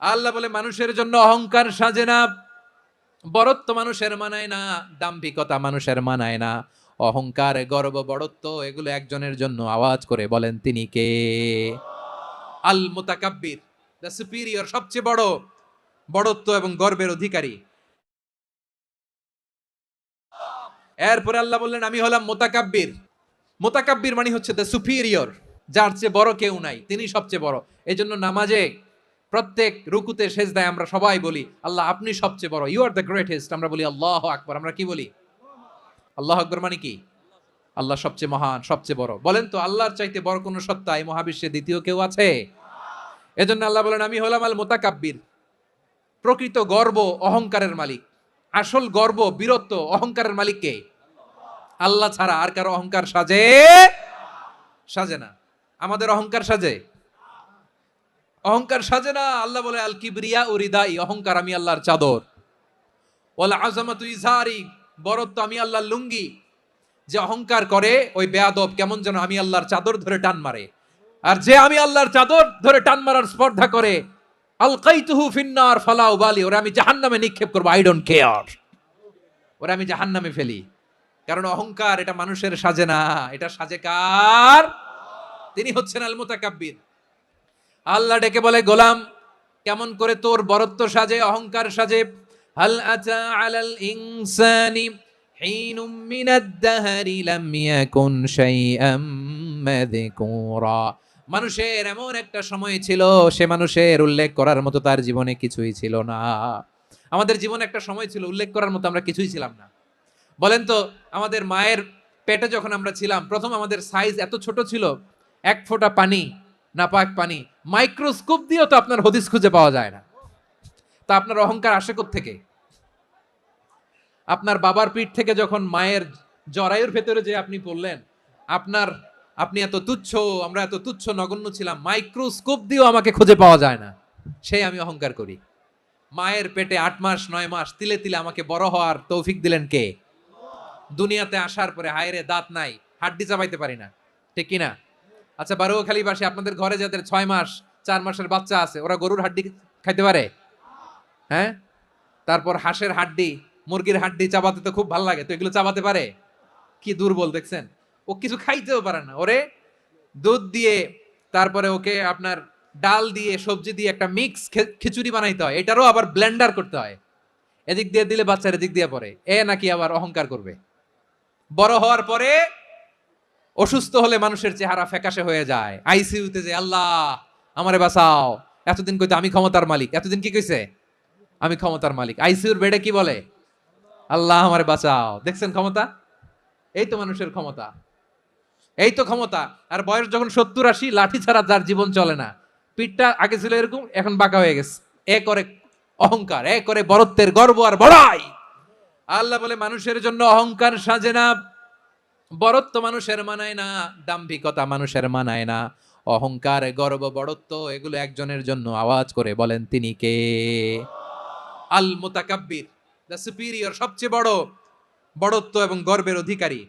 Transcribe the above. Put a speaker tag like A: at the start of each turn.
A: আল্লাহ বলে, মানুষের জন্য অহংকার সাজে না বড়ত্ব মানুষের মানায় না, দাম্ভিকতা মানুষের মানায় না, অহংকার, গর্ব বড়ত্ব এগুলো একজনের জন্য আওয়াজ করে বলেন তিনি কে? আল মোতাকাব্বির দ্য সুপিরিয়র সবচেয়ে বড় বড়ত্ব এবং গর্বের অধিকারী। এরপরে আল্লাহ বললেন, আমি হলাম মোতাকাব্বির। মোতাকাব্বির মানে হচ্ছে দ্য সুপিরিয়র, যার চেয়ে বড় কেউ নাই। তিনি সবচেয়ে বড়। এই জন্য নামাজে প্রত্যেক রুকুতে শেষ দেয় আমরা সবাই বলি, আল্লাহ, আপনি সবচেয়ে বড়। ইউ আর দ্য গ্রেটেস্ট আমরা বলি, আল্লাহ আকবর। আমরা কি বলি? আল্লাহ আকবর মানে কি? আল্লাহ সবচেয়ে মহান, সবচেয়ে বড়। বলেন তো, আল্লাহর চাইতে বড় কোনো সত্তা এই মহাবিশ্বে দ্বিতীয় কেউ আছে? এজন্য আল্লাহ বলেন, আমি হলাম আল মোতাকাব্বির, প্রকৃত গর্ব অহংকারের মালিক। আসল গর্ব, বীরত্ব অহংকারের মালিক কে? আল্লাহ ছাড়া আর কারও অহংকার সাজে সাজে না। আমাদের অহংকার সাজে। অহংকার সাজে না। আল্লাহ বলে আল কিবরিয়া ও রিদাই অহংকার আমি আল্লাহর চাদর। ওলা আজমাতু ইজারি, বরত্ব আমি আল্লাহর লুঙ্গি। যে অহংকার করে, ওই বেয়াদব কেমন যেন আমি আল্লাহর চাদর ধরে টান মারে। আর যে আমি আল্লাহর চাদর ধরে টান মারার স্পর্ধা করে আল কাইতুহু ফিন্নার ফালাউ বালি ওরা আমি জাহান্নামে নিক্ষেপ করব আই ডোন্ট কেয়ার ওরা আমি জাহান্নামে ফেলি। কারণ অহংকার, এটা মানুষের সাজে না। এটা সাজে কার? তিনি হচ্ছেন আল মুতাকাব্বির আল্লাহ ডেকে বলে, গোলাম, কেমন করে তোর বরত্ব সাজে, অহংকার সাজে? হাল আতা আলাল ইনসানি হিনুম মিনাদ দাহরি লাম ইয়াকুন শাইআম মাযকুরা। মানুষের এমন একটা সময় ছিল, সে মানুষের উল্লেখ করার মতো তার জীবনে কিছুই ছিল না। আমাদের জীবনে একটা সময় ছিল, উল্লেখ করার মতো আমরা কিছুই ছিলাম না। বলেন তো, আমাদের মায়ের পেটে যখন আমরা ছিলাম, প্রথম আমাদের সাইজ এত ছোট ছিল, এক ফোঁটা পানি নাপাক পানি। মাইক্রোস্কোপ দিয়েও তো আপনার হদিস খুঁজে পাওয়া যায় না। তা আপনার অহংকার আসে থেকে আপনার বাবার পিঠ থেকে যখন মায়ের জরায়ুর ভেতরে যে আপনি পড়লেন, আপনার, আপনি এত তুচ্ছ, আমরা এত তুচ্ছ নগণ্য ছিলাম, মাইক্রোস্কোপ দিয়েও আমাকে খুঁজে পাওয়া যায় না। সেই আমি অহংকার করি। মায়ের পেটে আট মাস, নয় মাস, তিলে তিলে আমাকে বড় হওয়ার তৌফিক দিলেন কে? দুনিয়াতে আসার পরে হায়রে দাঁত নাই, হাড্ডি চাবাইতে পারি না। ঠিক কিনা আচ্ছা বারোখালি বাসে, আপনাদের ঘরে যাদের ছয় মাস, চার মাসের বাচ্চা আছে, ওরা গরুর হাড্ডি খাইতে পারে? হ্যাঁ? তারপর হাঁসের হাড্ডি, মুরগির হাড্ডি চাবাতে তো খুব ভালো লাগে, তো এগুলো চাবাতে পারে? কি দুর্বল, দেখছেন? ও কিছু খাইতেও পারে না। ওরে, দুধ দিয়ে, তারপরে ওকে আপনার ডাল দিয়ে, সবজি দিয়ে একটা মিক্স খিচুড়ি বানাইতে হয়। এটারও আবার ব্লেন্ডার করতে হয়। এদিক দিয়ে দিলে বাচ্চার এদিক দিয়ে পড়ে। এ নাকি আবার অহংকার করবে। বড় হওয়ার পরে অসুস্থ হলে মানুষের চেহারা ফ্যাকাশে হয়ে যায়। আইসিইউতে যে, আল্লাহ, আমারে বাঁচাও। এতদিন কইতে আমি ক্ষমতার মালিক। এতদিন কি কইছে? আমি ক্ষমতার মালিক। আইসিইউর বেডে কি বলে? আল্লাহ, আমারে বাঁচাও। দেখছেন ক্ষমতা? এই তো মানুষের ক্ষমতা। এই তো ক্ষমতা। আর বয়স যখন সত্তর আশি, লাঠি ছাড়া যার জীবন চলে না। পিঠটা আগে ছিল এরকম, এখন বাঁকা হয়ে গেছে। এ করে অহংকার, এ করে বরত্বের গর্ব আর বড়াই। আল্লাহ বলে, মানুষের জন্য অহংকার সাজে না। বরত্ব মানুষের মানায় না, দাম্ভিকতা মানুষের মানায় না। অহংকার, গর্ব বড়ত্ব এগুলো একজনের জন্য আওয়াজ করে বলেন, তিনি কে? আল মোতাকাব্বির দ্য সুপিরিয়র, সবচেয়ে বড় বড়ত্ব এবং গর্বের অধিকারী।